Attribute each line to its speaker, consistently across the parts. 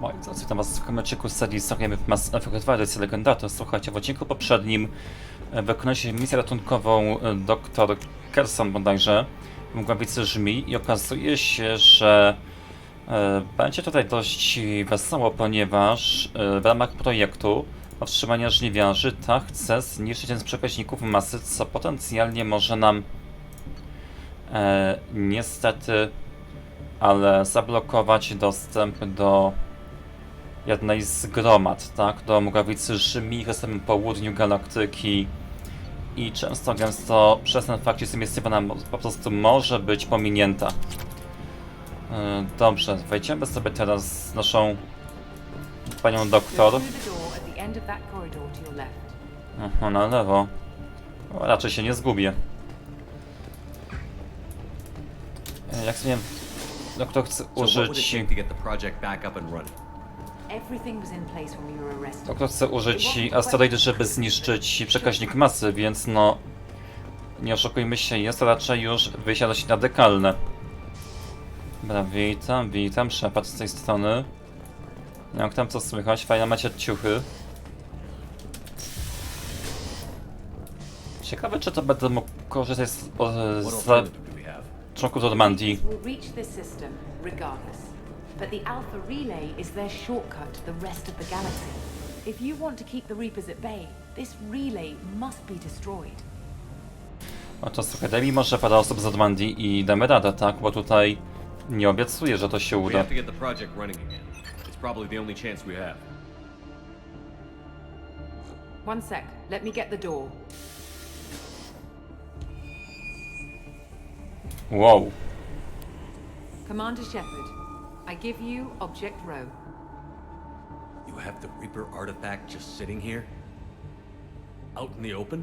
Speaker 1: Moi drodzy, witam was w z serii Story Mass Effect Edycja Legendator. Słuchajcie, w odcinku poprzednim e, wykonaliście misję ratunkową e, dr Kerson bodajże w Mgławicy Żmi i okazuje się, że e, będzie tutaj dość wesoło, ponieważ w ramach projektu powstrzymania żniwiarzy ta chce zniszczyć jeden z przekaźników masy, co potencjalnie może nam niestety ale zablokować dostęp do jednej z gromad, tak? Do Murawicy Rzymi na samym południu galaktyki i często gęsto przez ten fakt, że jest ona po prostu może być pominięta. Yy, Dobrze, wejdziemy sobie teraz z naszą panią doktor. Aha, na lewo. O, raczej się nie zgubię. E, Jak sobie doktor chce użyć...
Speaker 2: to.
Speaker 1: Doktor chce użyć asteroidy, żeby zniszczyć przekaźnik masy, więc no... Nie oszukujmy się, jest to raczej już wyjście dość radykalne. Dobra, witam, witam, Shepard z tej strony. Jak tam co słychać? Fajne macie ciuchy. Ciekawe, czy to będę mógł korzystać z, z
Speaker 2: have?
Speaker 1: członków Normandii.
Speaker 3: But the Alpha Relay is their shortcut to the rest of the galaxy. If you want to keep the Reapers at bay, this relay must be destroyed.
Speaker 1: Oto słuchaj, daj mi może parę osób z Normandii i damy radę, tak? Bo tutaj nie obiecuję, że to się
Speaker 2: We
Speaker 1: uda.
Speaker 2: have to get the project running again. It's probably the only chance we have.
Speaker 3: One sec, let me get the door.
Speaker 1: Wow.
Speaker 3: Commander Shepard, I give you Object Row.
Speaker 2: You have the Reaper artifact just sitting here? Out in the open?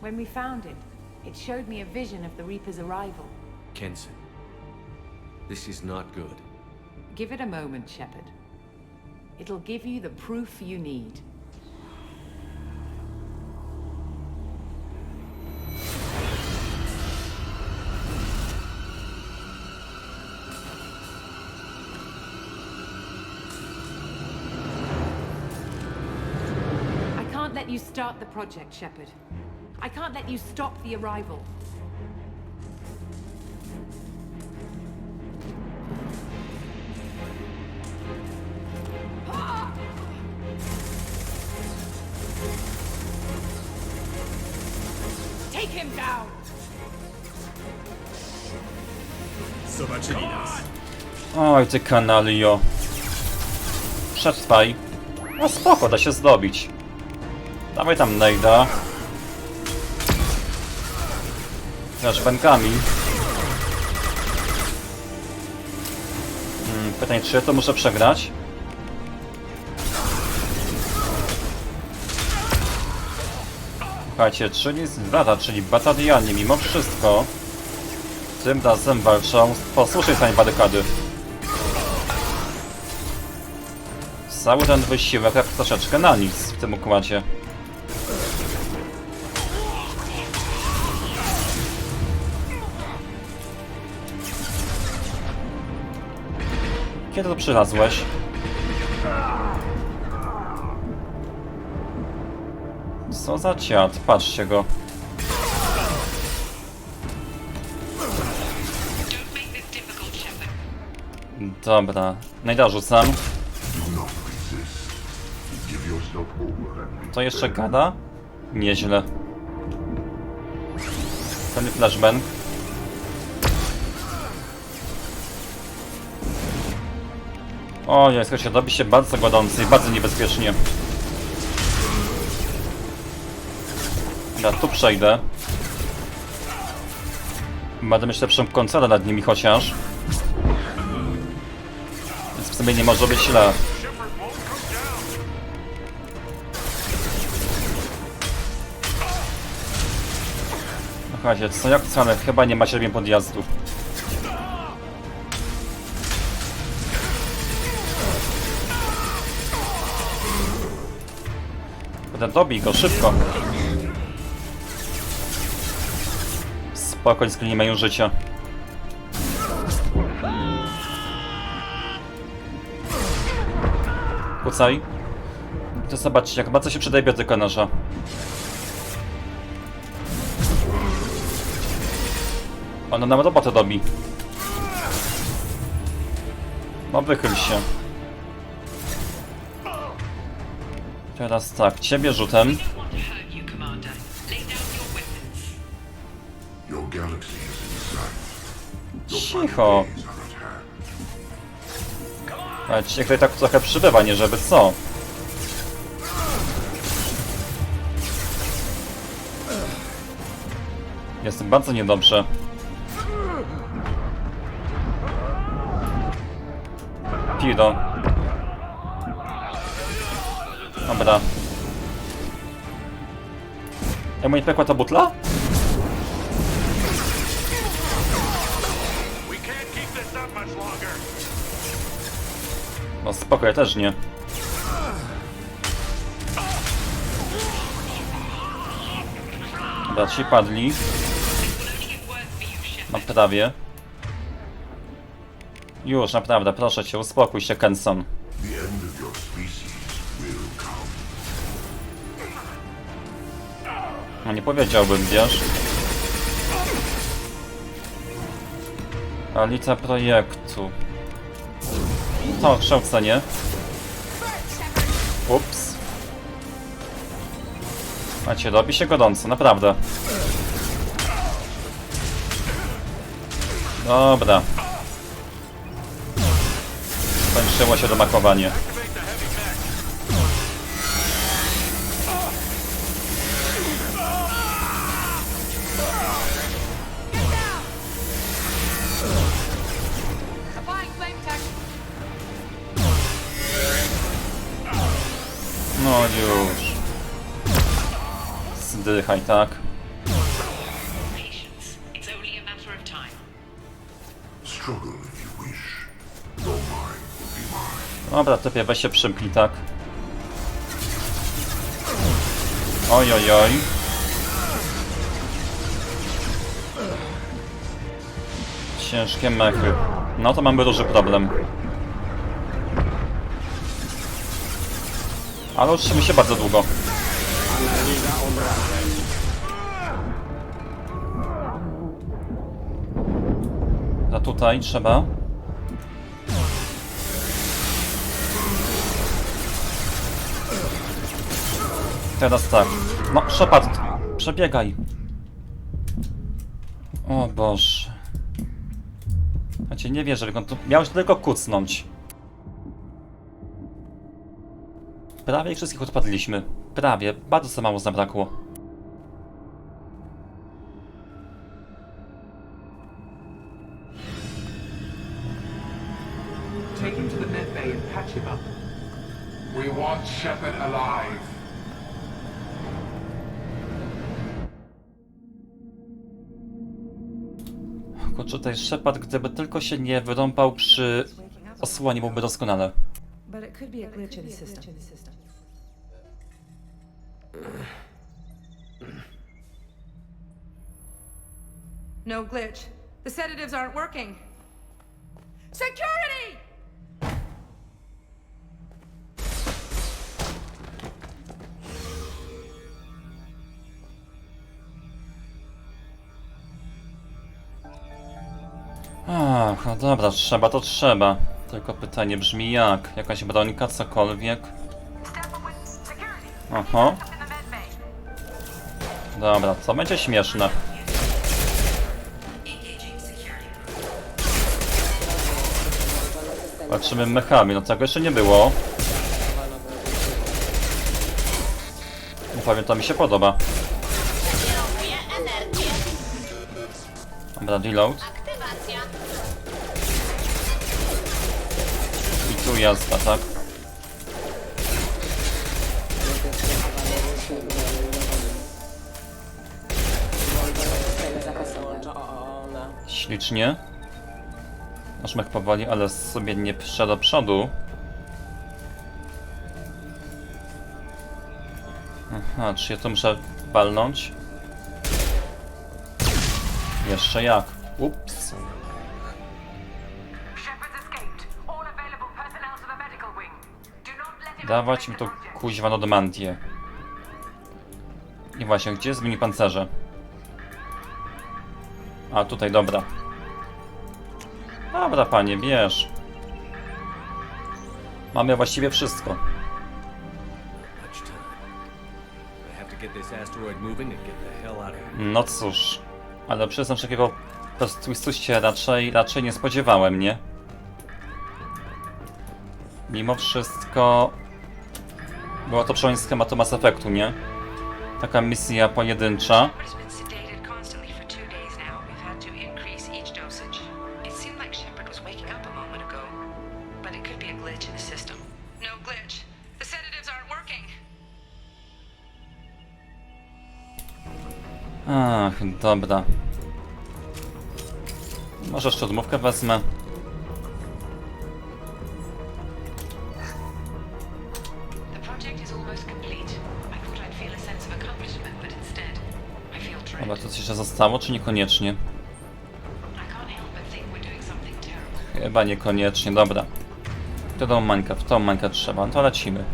Speaker 3: When we found it, it showed me a vision of the Reaper's arrival.
Speaker 2: Kenson. This is not good.
Speaker 3: Give it a moment, Shepard. It'll give you the proof you need. The project, Shepard. I can't let you stop the arrival. Take him down!
Speaker 4: Zobaczyli nas.
Speaker 1: Oj, ty kanalio. Przetrwaj. No spoko, da się zdobić. Dawaj tam Nejda. Flashbankami. Hmm, pytanie, czy ja to muszę przegrać? Słuchajcie, czyli zdrada, czyli batalianie mimo wszystko tym razem walczą po słusznej stronie barykady. Cały ten wysiłek jak troszeczkę na nic w tym układzie. Kiedy to przylazłeś? Co za ciat, patrzcie go. Dobra, najda rzucam. To jeszcze gada? Nieźle. Ten flashbang. O, nie, słuchajcie, robi się bardzo godący i bardzo niebezpiecznie. Dobra, tu przejdę. Będę mieć lepszą kontrolę nad nimi chociaż. Więc w sumie nie może być źle. No Słuchajcie, co jak wcale, chyba nie macie lepiej podjazdu. Będę dobij go, szybko. Spokojnie, nie mają życia. Kucaj. To zobaczcie, jak bardzo się przydaje biotyka nasza. Ona nam robotę robi. No wychyl się. Teraz tak, ciebie rzutem. Cicho. Ale tutaj tak trochę przybywa, nie żeby co. Jest bardzo niedobrze. Piro. Dobra. Ja mu nie pekła ta butla? No spoko, ja też nie. Dobra, ci padli. Na prawie. Już, naprawdę, proszę cię, uspokój się, Kenson. No nie powiedziałbym, wiesz? Alica projektu. To kształcenie. Ups. Macie, robi się gorąco, naprawdę. Dobra. Skończyło się domakowanie.
Speaker 5: Be mine.
Speaker 1: Dobra, typie, weź się przymknij, tak? Oj, oj, oj. Ciężkie mechy. No to mamy duży problem. Ale utrzymy się bardzo długo. A tutaj trzeba Teraz tak. No, Shepard, przebiegaj. O Boże. Ja nie wierzę, tu... Miałeś tylko kucnąć. Prawie ich wszystkich odpadliśmy. Prawie. Bardzo za mało zabrakło.
Speaker 6: Take him to the med bay and patch him up.
Speaker 7: We want Shepard alive.
Speaker 1: Kurczę, tutaj Shepard, gdyby tylko się nie wyrąbał przy osłonie, byłby doskonale.
Speaker 8: But it could be a glitch in the system. No glitch. The sedatives aren't working. Security!
Speaker 1: Ach, no dobra, trzeba to trzeba. Tylko pytanie brzmi jak? Jakaś brońka, cokolwiek? Oho. Dobra, co będzie śmieszne? Walczymy mechami, no tego jeszcze nie było. Nie to mi się podoba. Dobra, reload. I tu jazda, tak? Ślicznie. Nasz mech powoli, ale sobie nie psze do przodu. Aha, czy ja to muszę walnąć? Jeszcze jak? Ups. Dawać mi to kuźwa Normandię. I właśnie, gdzie jest mini pancerze? A, tutaj, dobra. Dobra, panie, bierz. Mamy właściwie wszystko. No cóż, ale przyznam, że takiego twistu się raczej, raczej nie spodziewałem, nie? Mimo wszystko było to przełom schematu Mass Effectu, nie? Taka misja pojedyncza. Ach, dobra. Może szczodmówkę wezmę. Dobra, to coś jeszcze zostało, czy niekoniecznie? Chyba niekoniecznie, dobra. To mańkę, w tą mańkę trzeba, no to lecimy.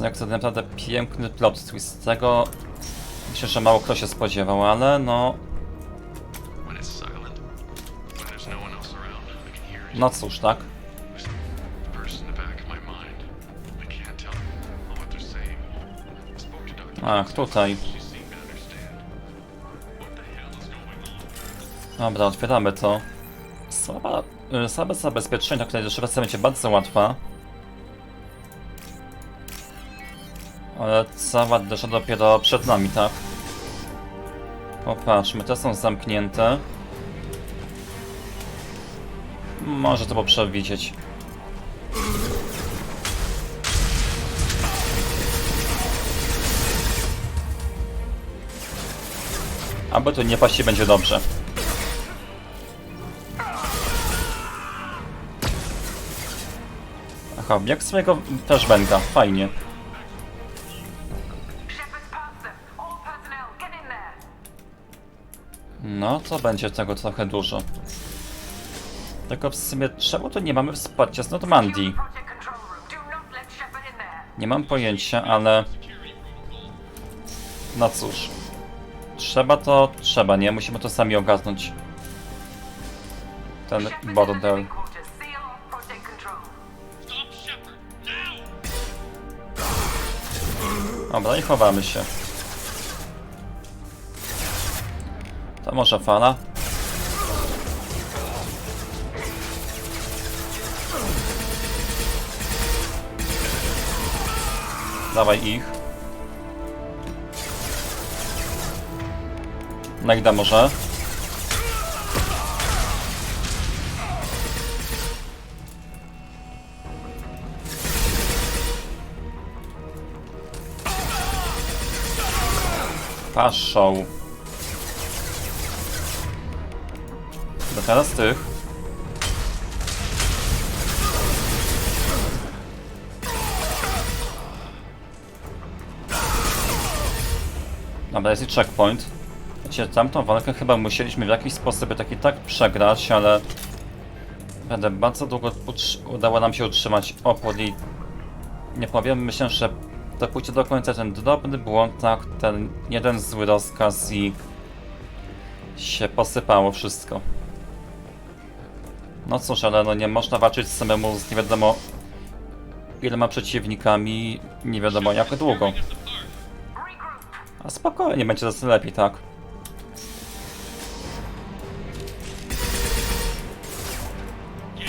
Speaker 1: Jak to naprawdę piękny plot twist. Tego myślę, że mało kto się spodziewał, ale no,
Speaker 9: no
Speaker 1: no cóż, tak? Ach, tutaj. Dobra, otwieramy to. Słaba, y, słabe zabezpieczenie, które jeszcze będzie bardzo łatwa. Ale cała desza dopiero przed nami, tak? Popatrzmy, te są zamknięte. Może to było przewidzieć. Aby tu nie paść będzie dobrze. Aha, jak swojego flashbanga, fajnie. No, to będzie tego trochę dużo. Tylko w sumie czemu tu nie mamy wsparcia z Normandii? Nie mam pojęcia, ale... No cóż. Trzeba to... trzeba, nie? Musimy to sami ogarnąć. Ten bordel. Dobra, i chowamy się. To może fala? Dawaj ich. Najda może. Paszą. Teraz tych. Dobra, jest i checkpoint. Wiecie, tamtą walkę chyba musieliśmy w jakiś sposób tak i tak przegrać, ale... Będę bardzo długo udało nam się utrzymać opór i... Nie powiem, myślę, że to pójdzie do końca ten drobny błąd, tak, ten jeden zły rozkaz i... się posypało wszystko. No cóż, ale no nie można walczyć samemu z nie wiadomo iloma przeciwnikami, nie wiadomo jak długo. A spokojnie, będzie zdecydowanie lepiej, tak?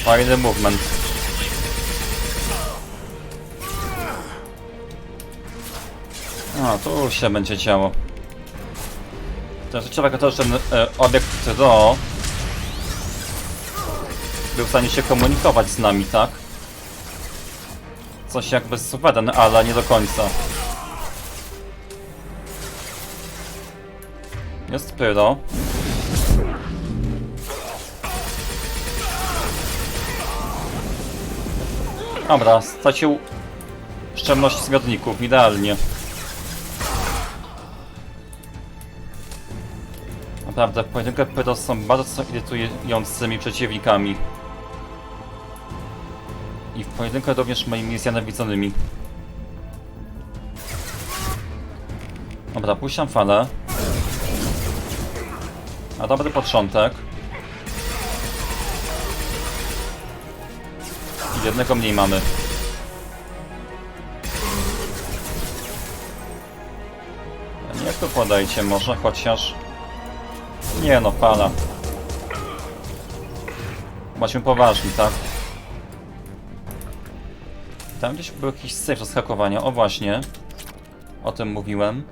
Speaker 1: Fajny movement. A, tu się będzie działo. Trzeba tylko to, że ten e, obiekt do był w stanie się komunikować z nami, tak? Coś jakby suweren, ale nie do końca. Jest pyro. Dobra, stracił szczelność zbiorników, idealnie. Naprawdę, pojedyncze pyro są bardzo irytującymi przeciwnikami. I w pojedynkę również moimi zjawidzonymi. Dobra, puszczam falę. A dobry początek. I jednego mniej mamy. To podajcie może, chociaż... Nie no, fala. Bądźmy poważni, tak? Tam gdzieś był jakiś safe do zhakowania. O właśnie. O tym mówiłem.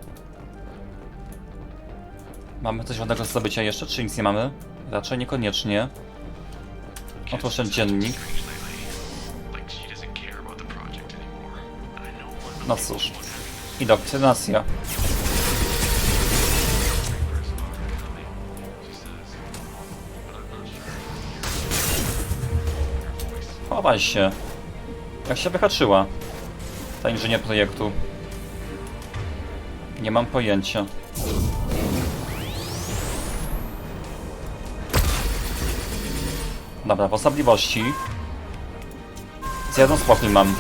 Speaker 1: Mamy coś ładnego do zdobycia jeszcze, czy nic nie mamy? Raczej niekoniecznie. Ten dziennik. No cóż. Indoktrynacja. Chowaj się. Jak się wyhaczyła? Ta inżynier projektu. Nie mam pojęcia. Dobra, w osobliwości. Z jedną spokój mam.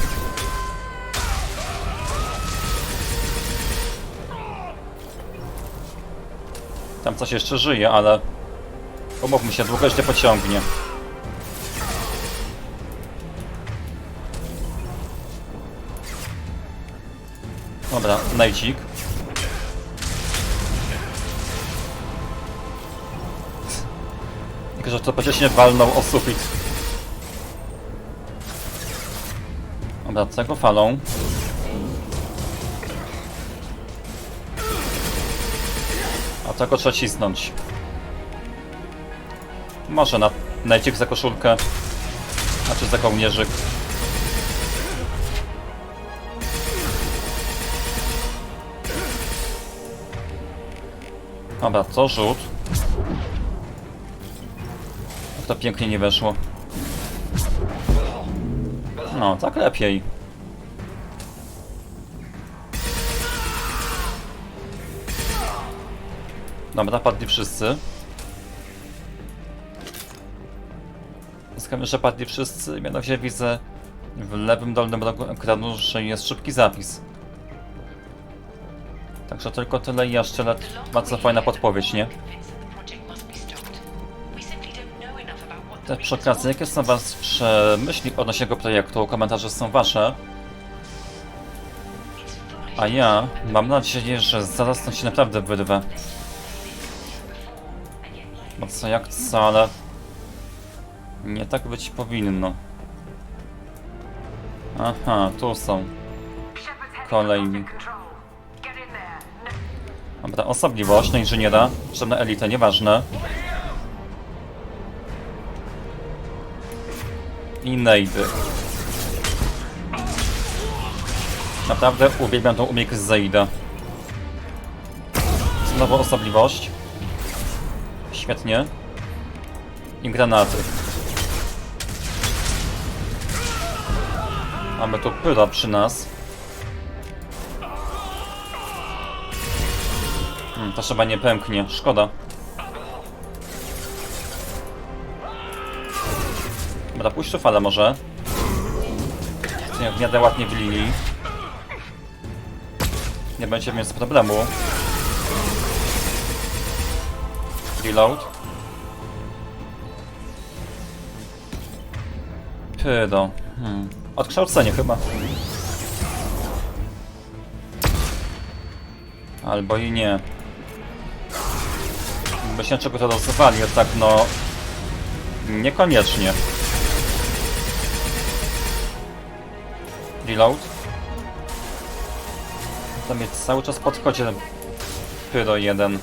Speaker 1: Tam coś jeszcze żyje, ale... Umówmy się, długo jeszcze pociągnie. Dobra, najdzik. Tylko, że to pociesznie walnął o sufit. Dobra, tego falą. A tego trzeba cisnąć. Może na najciek za koszulkę. Znaczy za kołnierzyk. Dobra, to rzut. Jak to pięknie nie weszło. No, tak lepiej. Dobra, padli wszyscy. Zyskamy, że padli wszyscy, mianowicie widzę w lewym dolnym rogu ekranu, że jest szybki zapis. Także tylko tyle i ja szczelę. Bardzo fajna podpowiedź, nie? Te przy okazji, jakie są wasze myśli odnośnie tego projektu? Komentarze są wasze. A ja mam nadzieję, że zaraz to się naprawdę wyrwę. Bo co jak co, ale... Nie tak być powinno. Aha, tu są. Kolejni. Dobra, osobliwość na inżyniera, czy na elitę, nieważne. I nejdy. Naprawdę uwielbiam tą umiejętność Zaida. Znowu osobliwość. Świetnie. I granaty. Mamy tu pyra przy nas. To chyba nie pęknie. Szkoda. Dobra, puść tu falę może. Miarę ładnie w linii. Nie będzie więc problemu. Reload. Pydo. Hmm. Odkształcenie chyba. Albo i nie. Myślę, czego to dosywali, a tak no... Niekoniecznie. Reload. To mnie cały czas podchodzi ten Pyro 1.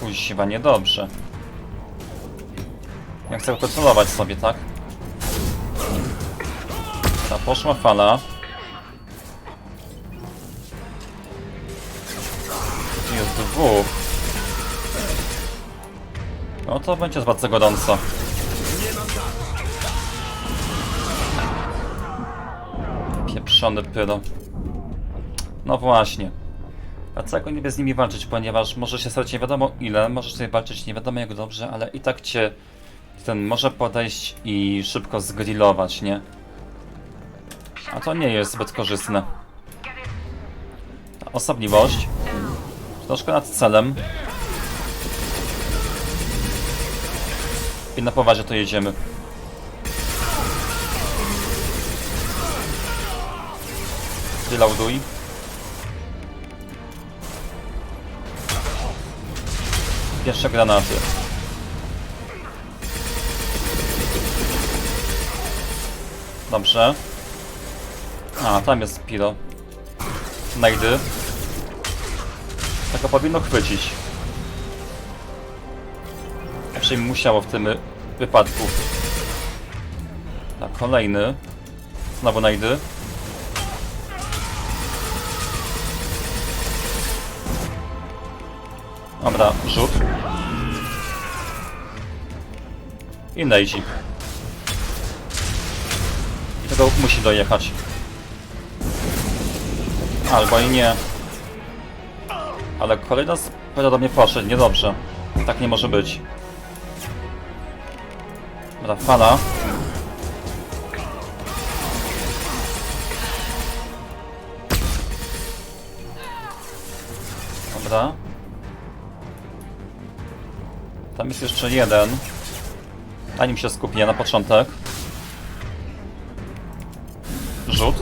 Speaker 1: Kuźwa, niedobrze. Ja chcę kontrolować sobie, tak? Ta poszła fala. Jest dwóch. No to będzie bardzo gorąco. Pieprzony pyro. No właśnie. Dlaczego niby z nimi walczyć, ponieważ może się stać nie wiadomo ile, możesz sobie walczyć nie wiadomo jak dobrze, ale i tak cię ten może podejść i szybko zgrillować, nie? A to nie jest zbyt korzystne. Ta osobliwość. Troszkę nad celem. I na poważnie to jedziemy. Reloaduj. Pierwsze granaty. Dobrze. A, tam jest Piro. Najdy. Tego powinno chwycić. Raczej musiało w tym wypadku. Tak, kolejny. Znowu najdy. Dobra, rzut. I Nejdzi. I tego musi dojechać. Albo i nie. Ale kolejna sporo do mnie poszedł, niedobrze. Tak nie może być. Dobra, fala. Dobra. Tam jest jeszcze jeden. Na nim się skupię na początek. Rzut.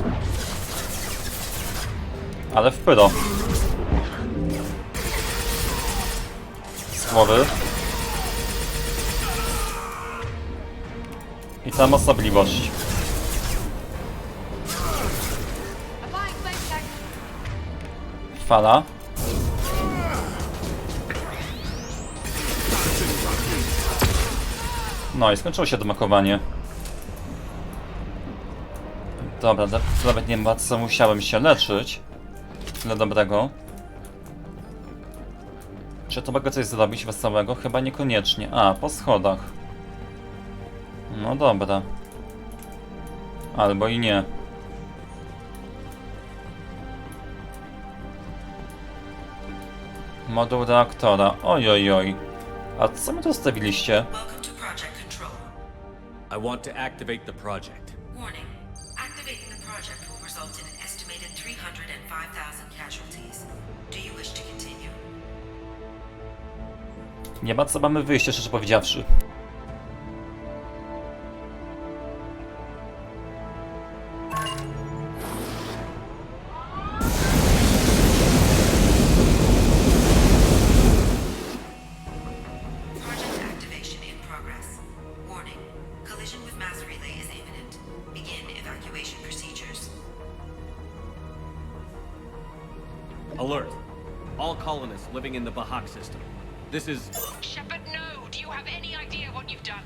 Speaker 1: Ale w pyro. Z głowy. Tam osobliwość. Fala. No i skończyło się domakowanie. Dobra, nawet nie ma co musiałem się leczyć. Tyle dobrego. Czy to mogę coś zrobić wesołego? Chyba niekoniecznie. A, po schodach. No dobra. Albo i nie. Moduł reaktora. Oj, oj, oj. A co mi tu
Speaker 10: Control.
Speaker 2: I want to activate the project.
Speaker 10: Warning. Activating the project will result in an estimated 305,000 casualties. Do you wish to continue?
Speaker 1: Nie ma co mamy wyjść, szczerze powiedziawszy.
Speaker 2: System. This is...
Speaker 11: Shepard, no! Do you have any idea what you've done?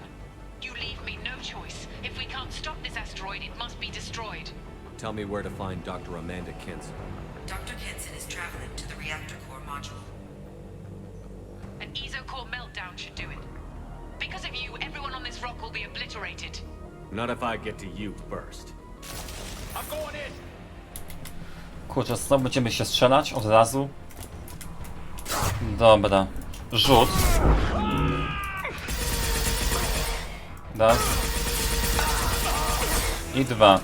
Speaker 11: You leave me no choice. If we can't stop this asteroid, it must be destroyed.
Speaker 2: Tell me where to find Dr. Amanda Kinson.
Speaker 10: Dr. Kenson is traveling to the reactor core module.
Speaker 11: An ESO-core meltdown should do it. Because of you, everyone on this rock will be obliterated.
Speaker 2: Not if I get to you first.
Speaker 1: Kurczę, znowu będziemy się strzelać od razu. Dobra. Rzut. Raz. I dwa.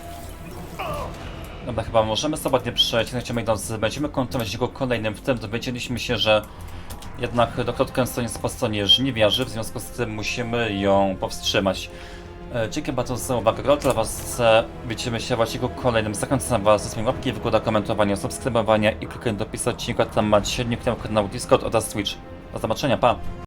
Speaker 1: Dobra, chyba możemy sobie nie przejść. Chcemy idąc, będziemy kontynuować go kolejnym. W tym dowiedzieliśmy się, że jednak doktor Kenston jest po stronie żniwiarzy, w związku z tym musimy ją powstrzymać. E, Dzięki bardzo za uwagę. Dla Was e, widzimy się właśnie kolejnym. Zachęcam Was do swojej łapki, wygoda, komentowania, subskrybowania i klikania do opisu odcinka. Tam macie na kanał Discord oraz Twitch. Do zobaczenia, pa!